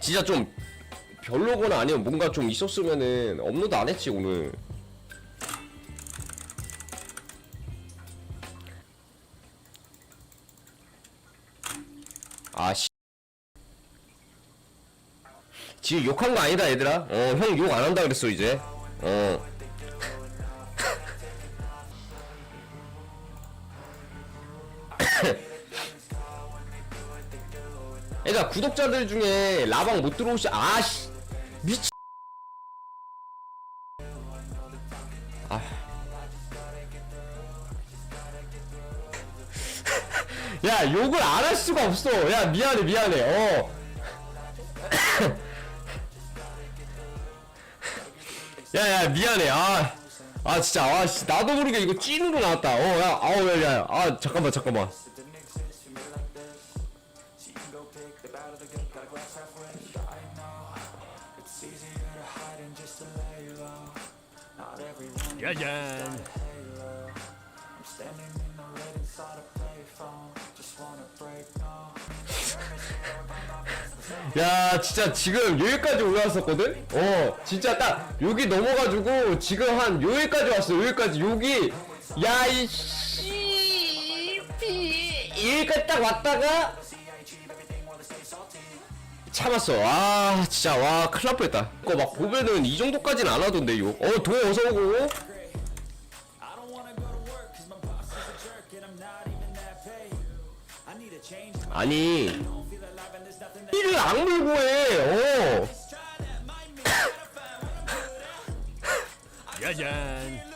진짜 좀 별로거나 아니면 뭔가 좀 있었으면은 업로드 안 했지 오늘. 아씨. 지금 욕한 거 아니다 얘들아. 어 형 욕 안 한다 그랬어 이제. 어 그러니까 구독자들 중에 라방 못 들어오시 아씨. 미치 아. 야 욕을 안 할 수가 없어. 야 미안해 미안해. 어. 야 야 미안해. 아, 아 진짜. 아 씨, 나도 모르게 이거 찐으로 나왔다. 어 야 아우 야 야. 아 잠깐만 잠깐만 짜잔. 야 진짜 지금 여기까지 올라왔었거든? 어 진짜 딱 여기 넘어가지고 지금 한 여기까지 왔어 여기까지. 여기 야이 씨 여기까지 딱 왔다가 참았어 아 진짜 와 큰일 날 뻔했다 그거 막 보면은 이 정도까지는 안 하던데 욕어도 어서 오고 아니 이를 악물고 해 어. 짜잔.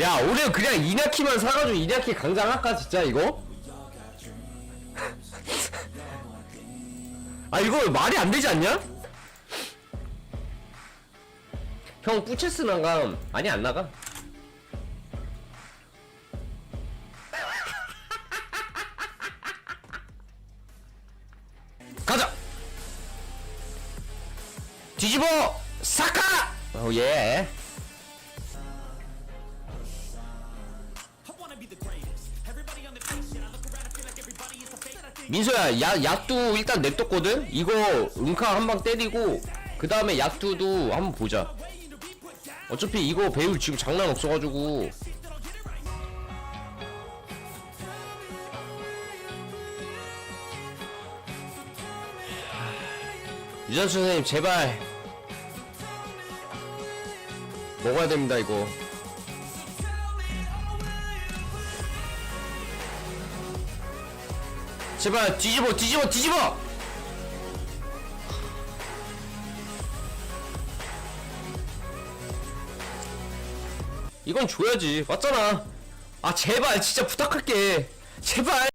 야 올해 그냥 이나키만 사가지고 이나키 강장할까 진짜 이거? 아 이거 말이 안 되지 않냐? 형 뿌체스 나감. 아니 안 나가. 가자! 뒤집어! 사카! 오예 민소야 야 야뚜 일단 냅뒀거든? 이거 은카 한 방 때리고 그 다음에 야뚜도 한번 보자. 어차피 이거 배울 지금 장난 없어가지고. 유전수 선생님 제발. 먹어야 됩니다 이거 제발 뒤집어 뒤집어 뒤집어! 이건 줘야지. 맞잖아. 아 제발 진짜 부탁할게. 제발